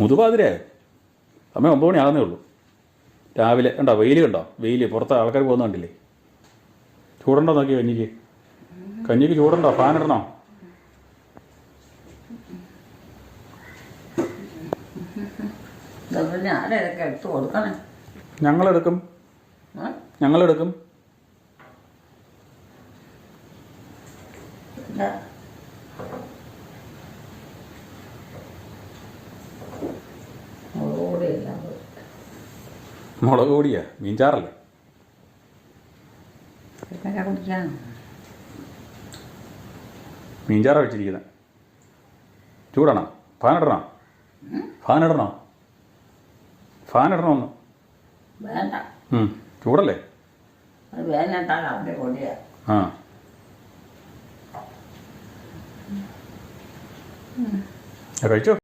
മുതുപാതിരയായോ സമയം ഒമ്പത് മണി ആകുന്നേ ഉള്ളൂ. രാവിലെ കണ്ടോ വെയിൽ കണ്ടോ? വെയിൽ പുറത്ത് ആൾക്കാർ പോകുന്ന കണ്ടില്ലേ? ചൂടണ്ടോ നോക്കി കഞ്ഞിക്ക്? കഞ്ഞിക്ക് ചൂടണ്ടോ? ഫാൻ ഇടണോ? ഞങ്ങളെടുക്കും? ഞങ്ങളെടുക്കും. മുളക് പൊടിയാ മീൻചാറല്ലേ? മീൻചാറ വെച്ചിരിക്കുന്നത് ചൂടാണോ? ഫാൻ ഇടണോ ഫാൻ ഇടണോ ഫാൻ ഇടണമെന്ന് വേണ്ട ഉം. ചൂടല്ലേ ആ, കഴിച്ചോ?